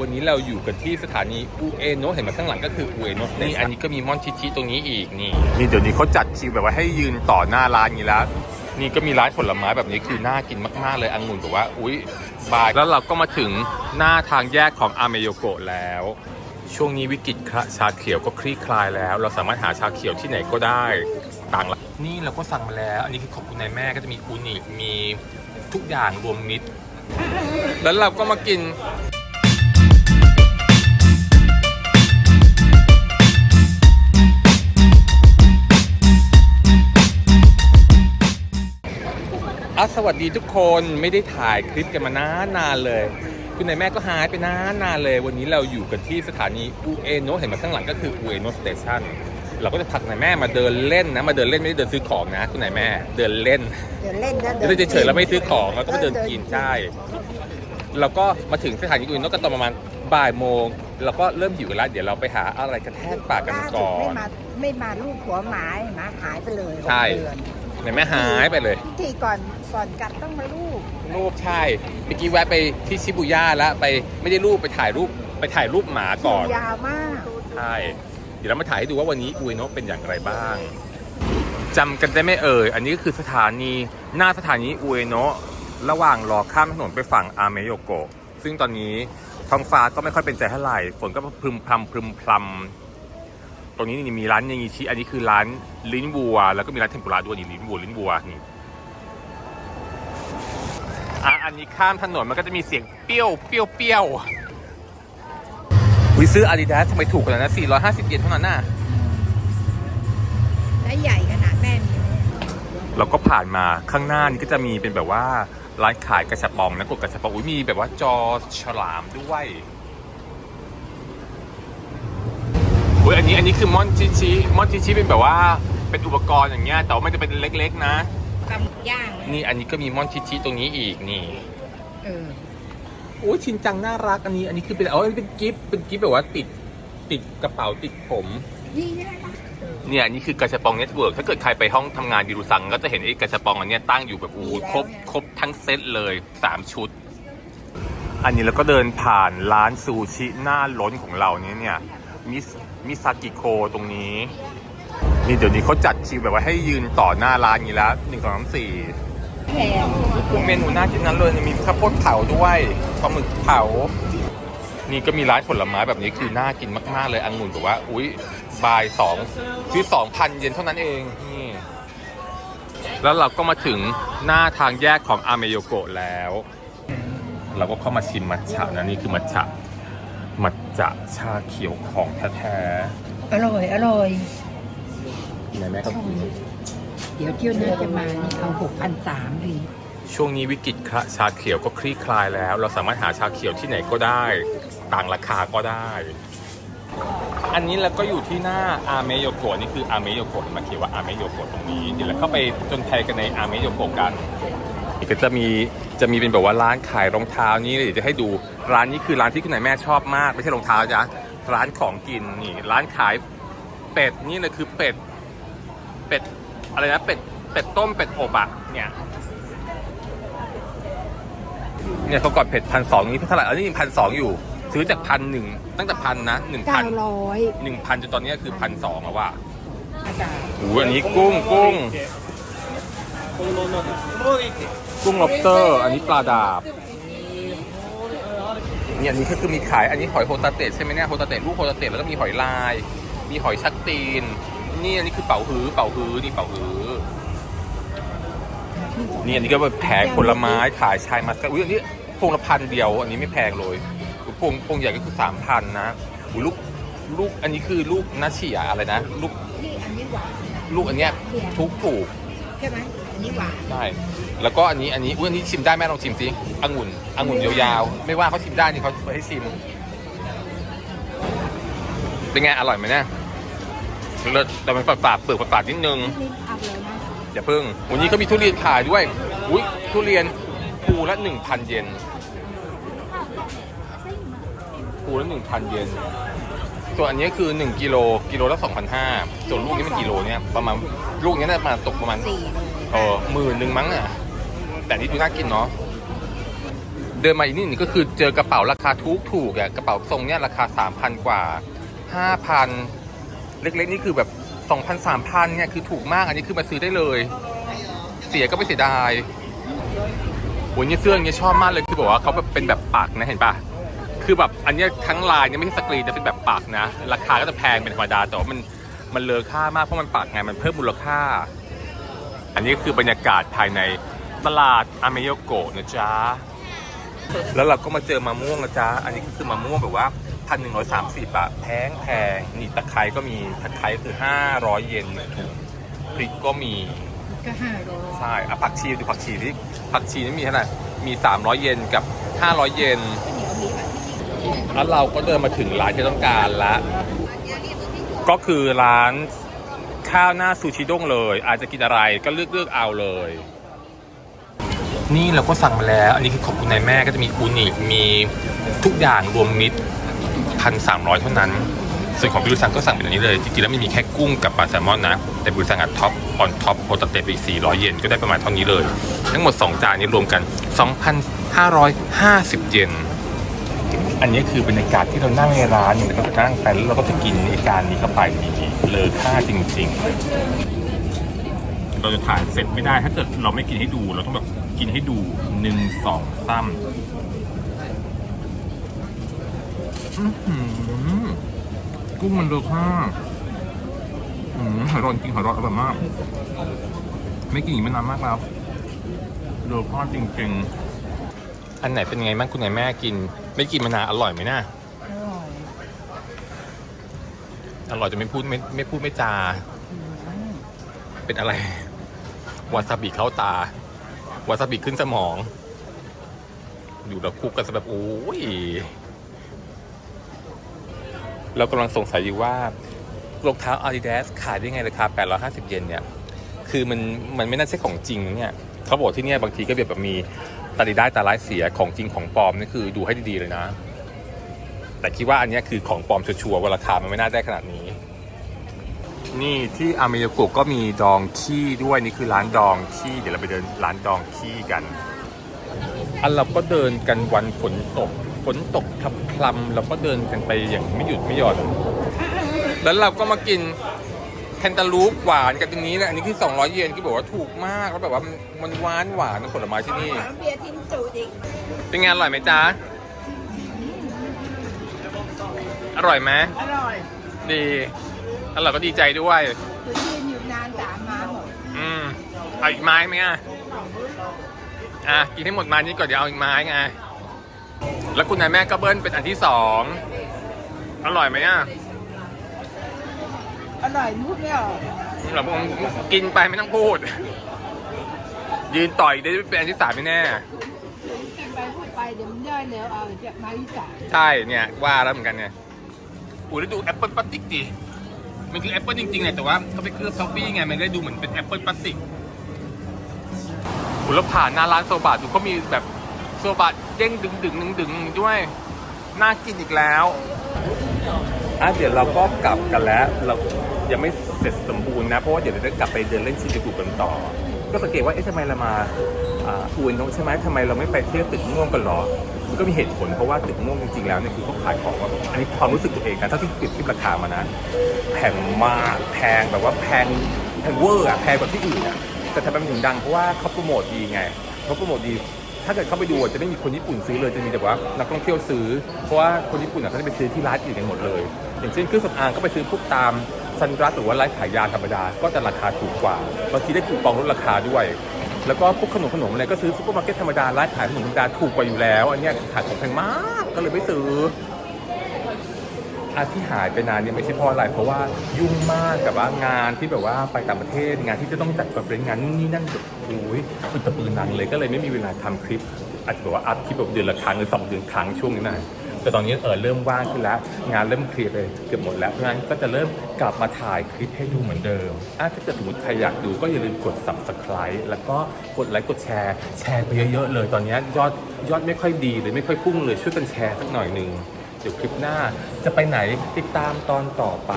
วันนี้เราอยู่กันที่สถานีอูเอโนะเห็นไหมข้างหลังก็คืออูเอโนะนี่อันนี้ก็มีม่อนชิชิตรงนี้อีกนี่นี่เดี๋ยวนี้เขาจัดคิวแบบว่าให้ยืนต่อหน้าร้านอย่างนี้แล้ว นี่ก็มีร้านผลไม้แบบนี้คือน่ากินมากๆเลยองุ่นแบบว่าอุ๊ยบายแล้วเราก็มาถึงหน้าทางแยกของอาเมโยโกะแล้ว ช่วงนี้วิกฤตค่ะชาเขียวก็คลี่คลายแล้ว เราสามารถหาชาเขียวที่ไหนก็ได้ต่างละนี่เราก็สั่งมาแล้ว อันนี้คือของคุณนายแม่ก็จะมีอูนิมีทุกอย่างรวมมิตรแล้วเราก็มากิน อะสวัสดีทุกคนไม่ได้ถ่ายคลิปกันมานานนานเลย คุณนายแม่ก็หายไปนานนานเลย วันนี้เราอยู่กันที่สถานีอูเอโนะเห็นไหมข้างหลังก็คืออูเอโนะสเตชันเราก็จะพักนายแม่มาเดินเล่นนะ มาเดินเล่นไม่ได้เดินซื้อของนะ คุณนายแม่เดินเล่น เดินเล่นนะเดินเฉยๆแล้วไม่ซื้อของเราก็มาเดินกินใช่เราก็มาถึงสถานีอูเอโนะกันตอนประมาณบ่ายโมงเราก็เริ่มหิวกันแล้วเดี๋ยวเราไปหาอะไรกระแทกปากกันล่าสุก่ดอไม่นมาไม่มาลูกหัวหมาหมาหายไปเลยใช่หกเดือน นายแม่หายไปเลยพิธีก่อน ก่อนกลับต้องมาลูกรูปใช่เมื่อกี้แวะไปที่ชิบูย่าแล้วไปไม่ได้รูปไปถ่ายรูปไปถ่ายรูปหมาก่อน ยาวมาก ใช่ เดี๋ยวเรามาถ่ายให้ดูว่าวันนี้อุยโนะเป็นอย่างไรบ้างจำกันได้ไหมเอ่ย อันนี้ก็คือสถานีหน้าสถานีอุยโนะระหว่างรอข้ามถนนไปฝั่งอาเมโยโกะซึ่งตอนนี้ท้องฟ้าก็ไม่ค่อยเป็นใจเท่าไหร่ฝนก็พรึมพรำพรึมพรำตรงนี้นี่มีร้านยางิชิอันนี้คือร้านลิ้นวัว แล้วก็มีร้านเทมปุระด้วยนี่ลิ้นวัวลิ้นวัวนี่ อะอันนี้ข้ามถนนมันก็จะมีเสียงเปี้ยวเปี้ยวเปี้ยววิซื้ออาดิดาสทำไมถูกขนาดนั้น450เยนเท่านั้นน่ะและใหญ่ขนาดแม่มีไหมเราก็ผ่านมาข้างหน้านี่ก็จะมีเป็นแบบว่าร้านขายกระชับปองนะกดกระชับปองอุ้ยมีแบบว่าจอฉลามด้วยอุ้ยอันนี้อันนี้คือมอนชิชิมอนชิชิเป็นแบบว่าเป็นอุปกรณ์อย่างเงี้ยแต่ว่ามันจะเป็นเล็ก ๆ นะ ปลาหมึกย่างเลยนี่อันนี้ก็มีมอนชิชิตรงนี้อีกนี่เออโอ้ยชินจังน่ารักอันนี้ อันนี้คือเป็นอ๋ออันนี้เป็นกิฟต์เป็นกิฟต์แบบว่าติดติดกระเป๋าติดผม นี่ใช่ไหมเนี่ยอันนี้คือกระชับปองเน็ตเวิร์กถ้าเกิดใครไปห้องทำงานบิรุซังก็จะเห็นไอ้กระชับปองอันเนี้ยตั้งอยู่แบบโอ้โหครบครบทั้งเซตเลย3ชุด อันนี้เราก็เดินผ่านร้านซูชิหน้าล้นของเราเนี่ยเนี่ยมิสมิซากิโคตรงนี้ นี่เดี๋ยวนี้เขาจัดคิวแบบว่าให้ยืนต่อหน้าร้านอย่างนี้แล้วหนึ่งสองสามสี่แพงเมนูน่ากินนั้นเลยมีข้าวโพดเผาด้วยปลาหมึกเผา นี่ก็มีร้านผลไม้แบบนี้คือน่ากินมาก ๆ เลยองุ่นแบบว่า อุ้ยบายสองซื้อสองพันเยนเท่านั้นเองนี่แล้วเราก็มาถึงหน้าทางแยกของอาเมโยโกะแล้ว เราก็เข้ามาชิมมัทฉะนะนี่คือมัทฉะมัทฉะชาเขียวของแท้อร่อยอร่อยๆ ไหนแม่ก็กินเดี๋ยวเที่ยวหน้าจะมานี่เอาหกพันสามดีช่วงนี้วิกฤตค่ะชาเขียวก็คลี่คลายแล้ว เราสามารถหาชาเขียวที่ไหนก็ได้ ต่างราคาก็ได้ อันนี้เราก็อยู่ที่หน้าอาเมโยโกะนี่คืออาเมโยโกะมาเขียนว่าอาเมโยโกะตรงนี้เดี๋ยวเราเข้าไปจนไทยกันในอาเมโยโกะกันนี่ก็จะมีจะมีเป็นแบบว่าร้านขายรองเท้านี้เดี๋ยวจะให้ดูร้านนี้คือร้านที่คุณนายแม่ชอบมากไม่ใช่รองเท้าจ้ะร้านของกินนี่ร้านขายเป็ดนี่เลยคือเป็ด เป็ดอะไรนะเป็ดเป็ดต้มเป็ดอบอะเนี่ยเนี่ยเขาก่อนเผ็ดพันสองนี้เท่าไหร่อันนี้พันสองอยู่ ซื้อจากพันหนึ่งตั้งแต่พันนะหนึ่งพัเก้านร้อยหนึ่งพันจนตอนนี้คือพันสองแล้วว่ะอาจารย์โอ้โหอันนี้กุ้งกุ้งกุ้งล็อบสเตอร์ อันนี้ปลาดาบเนี่ยอันนี้ก็คือมีขายอันนี้หอยโฮตาเตะใช่ไหมเนี่ยโฮตาเตะลูกโฮตาเตะแล้วก็มีหอยลาย มีหอยชักตีน นี่อันนี้คือเป๋าฮื้อเป๋าฮื้อนี่เป๋าฮื้อนี่อันนี้ก็เป็นแผงผลไม้ขายชายมัสกัดอุ้ยอันนี้พวงละพันเดียว อันนี้ไม่แพงเลยพวงพวงใหญ่ก็คือสามพันนะอุ้ยลูกลูกอันนี้คือลูกนัชเชียอะไรนะลูกนี่อันนี้หวานลูกอันเนี้ยทุกถูกใช่ไหมอันนี้หวานใช่แล้วก็อันนี้อันนี้อุ้ยอันนี้ชิมได้แม่ลองชิมสิองุ่นองุ่นยาวๆไม่ว่าเขาชิมได้นี่เขาเปิดให้ชิมเป็นไงอร่อยไหมเนี่ย เลิศแต่มันฝาดๆเปลือกฝาดๆนิดนึงนี่เอาเลยนะอย่าเพิ่ง วันนี้ก็มีทุเรียนขายด้วย อุ้ยทุเรียนภูละหนึ่งพันเยนภูละหนึ่งพันเยน ส่วนอันนี้คือหนึ่งกิโลกิโลละสองพันห้าส่วนลูกนี้เป็นกิโลเนี่ย ประมาณลูกนี้น่าจะมาตกประมาณสี่เลยเออหมื่นหนึ่งมั้งอะ แต่นี่ดูน่ากินเนาะ เดินมาอีกนิดนึงก็คือเจอกระเป๋าราคาถูกถูกๆอะกระเป๋าทรงเนี้ยราคา 3,000 กว่า 5,000 เล็กๆนี่คือแบบ2,000 3,000เนี่ยคือถูกมากอันนี้คือมาซื้อได้เลย เสียก็ไม่เสียดายโอ้ยเนี่ยเสื้อเงี้ยชอบมากเลยคือบอกว่าเขาแบบเป็นแบบปักนะเห็นปะคือแบบอันนี้ทั้งลายเนี่ยไม่ใช่สกรีนแต่เป็นแบบปักนะ ราคาก็จะแพงเป็นธรรมดาแต่ว่ามันมันเลอค่ามากเพราะมันปักไงมันเพิ่มมูลค่า อันนี้คือบรรยากาศภายในตลาดอเมโยโกะนะจ๊ะแล้วเราก็มาเจอมะม่วงนะจ๊ะอันนี้ก็คือมะม่วงแบบว่า พันหนึ่งร้อยสามสิบอะแพงแพงนี่ตะไคร้ก็มีตะไคร้คือห้าร้อยเยนหนึ่งถุงพริกก็มีก็ห้าร้อยใช่อะผักชีดูผักชีที่ผักชีนี่มีเท่าไหร่มี300เยนกับ500เยนแล้วเราก็เดินมาถึงร้านที่ต้องการละก็คือร้านข้าวหน้าซูชิด้งเลย อาจจะกินอะไรก็เลือกเลือกเอาเลย นี่เราก็สั่งมาแล้ว อันนี้คือของคุณนายแม่ก็จะมีอูนิมีทุกอย่างรวมมิตร พันสามร้อยเท่านั้น ส่วนของบิวซังก็สั่งเป็นอันนี้เลย จริงๆแล้วไม่มีแค่กุ้งกับปลาแซลมอนนะ แต่บิวซังอัดท็อปออนท็อปโปรตเตปอีก 400 เยนก็ได้ประมาณเท่านี้เลย ทั้งหมด 2 จานนี้รวมกัน 2,550 เยนอันนี้คือบรรยากาศที่เรานั่งในร้านเนี่ยเราก็นั่งไปแล้วเราก็จะกินในจานนี้เข้าไปนี่เลอค่าจริง ๆ เราจะถ่ายเสร็จไม่ได้ถ้าเกิดเราไม่กินให้ดู เราต้องแบบกินให้ดูหนึ่งสองสามอื้อหือ กุ้งมันเลอค่าอืมหอยรอนจริงหอยรอนอร่อยมาก ไม่กินอีกไม่นานมากแล้วเลอค่าจริงๆ อันไหนเป็นไงบ้างคุณไหนแม่กิน ไม่กินมานานอร่อยไหมน่าอร่อย อร่อยจะไม่พูดไม่ไม่พูดไม่จาอืมเป็นอะไร วาซาบิเข้าตา วาซาบิขึ้นสมอง อยู่แล้วคุกกันซะแบบโอ้ย เรากำลังสงสัยอยู่ว่ารองเท้า Adidas ขายได้ไงราคา 850 เยนเนี่ย คือมันมันไม่น่าใช่ของจริงนะเนี่ยเขาบอกที่เนี่ยบางทีก็แบบมีตาดีได้ตาร้ายเสียของจริงของปลอมนี่คือดูให้ดีๆเลยนะ แต่คิดว่าอันเนี้ยคือของปลอมชัวร์ๆว่าราคามันไม่น่าได้ขนาดนี้ นี่ที่อาเมโยโกะก็มีดองขี้ด้วยนี่คือร้านดองขี้เดี๋ยวเราไปเดินร้านดองขี้กันอันเราก็เดินกันวันฝนตก ฝนตกพลับพลำเราก็เดินกันไปอย่างไม่หยุดไม่หย่อน แล้วเราก็มากินแคนตาลูปหวานกันตรงนี้นะอันนี้คือ 200 เยนที่บอกว่าถูกมากแล้วแบบว่ามันมันหวานหวานนะผลไม้ที่นี่ เบียร์ทิ้งจูดอีกเป็นไงอร่อยไหมจ๊ะ อร่อยไหมอร่อยดี อร่อยก็ดีใจด้วย คือยืนอยู่นานสามมาหมดอืมเอาอีกไม้ไหมอะ อะ กินให้หมดไม้นี้ก่อนเดี๋ยวเอาอีกไม้ไง แล้วคุณนายแม่ก็เบิ้ลเป็นอันที่สองอร่อยไหมอะอร่อยพูดไม่ออกเราบอกกินไปไม่ต้องพูด ยืนต่อยได้เป็นอันที่สามไม่แน่กินไปพูดไปเดี๋ยวมันย่อยเร็วเอาจะมาที่สามใช่เนี่ยว่าแล้วเหมือนกันเนี่ยอุ้ยแล้วดูแอปเปิลพลาสติกดิมันคือแอปเปิลจริงๆเนี่ยแต่ว่าเขาไปเคลือบซอฟฟี่ไงมันเลยดูเหมือนเป็นแอปเปิลพลาสติกอุ้ยแล้วผ่านหน้าร้านโซบะดูเขามีแบบ โซบะเด้งดึงดึงดึงดึงด้วย น่ากินอีกแล้ว อะเดี๋ยวเราก็กลับกันแล้ว เรายังไม่เสร็จสมบูรณ์นะ เพราะว่าเดี๋ยวเราจะกลับไปเดินเล่นชินจูกุกันต่อ ก็สังเกตว่า เอ๊ะทำไมเรามาอ่าอุเอนโนะใช่ไหมทำไมเราไม่ไปเที่ยวตึกม่วงกันหรอ มันก็มีเหตุผลเพราะว่าตึกม่วงจริงๆแล้วเนี่ยคือเขาขายของว่าอันนี้ความรู้สึกตัวเองนะถ้าที่เปรียบเทียบราคามานะแพงมากแพงแบบว่าแพงแพงเวอร์อะแพงกว่าที่อื่นอะแต่ทำไมมันถึงดังเพราะว่าเขาโปรโมทดีไงเขาโปรโมทดี ถ้าเกิดเข้าไปดูจะไม่มีคนญี่ปุ่นซื้อเลยจะมีแต่ว่านักท่องเที่ยวซื้อ เพราะว่าคนญี่ปุ่นเขาจะไปซื้อที่ร้านอื่นกันหมดเลย อย่างเช่นเครื่องสำอางก็ไปซื้อพวกตามซันรัสหรือว่าร้านขายยาธรรมดาก็จะราคาถูกกว่าบางทีได้คูปองลดราคาด้วย แล้วก็พวกขนมขนมอะไรก็ซื้อซุปเปอร์มาร์เก็ตธรรมดาร้านขายขนมธรรมดาถูกกว่าอยู่แล้ว อันนี้ขายของแพงมากก็เลยไม่ซื้อาที่หายไปนานเนี่ยไม่ใช่เพราะอะไร เพราะว่ายุ่งมากกับว่างานที่แบบว่าไปต่างประเทศงานที่จะต้องจัดคอนเฟอเรนซ์งานนู่นนี่นั่นแบบโอ้ยอึดตปืนนังเลยก็เลยไม่มีเวลาทำคลิปอาจจะบอกว่าอัพคลิปแบบเดือนละครั้งหรือสองเดือนครั้งช่วงนี้นะแต่ตอนนี้เออเริ่มว่างขึ้นแล้ว งานเริ่มเคลียร์ไปเกือบหมดแล้วเพราะฉะนั้นก็จะเริ่มกลับมาถ่ายคลิปให้ดูเหมือนเดิมอะถ้าเกิดสมมติใครอยากดูก็อย่าลืมกด subscribe แล้วก็กดไลค์กดแชร์แชร์ไปเยอะๆเลย ตอนนี้ยอดยอดไม่ค่อยดีเลยไม่ค่อยพุ่งเลยช่วยกันแชร์สักหน่อยหนึ่ง เดี๋ยวคลิปหน้าจะไปไหนติดตามตอนต่อไป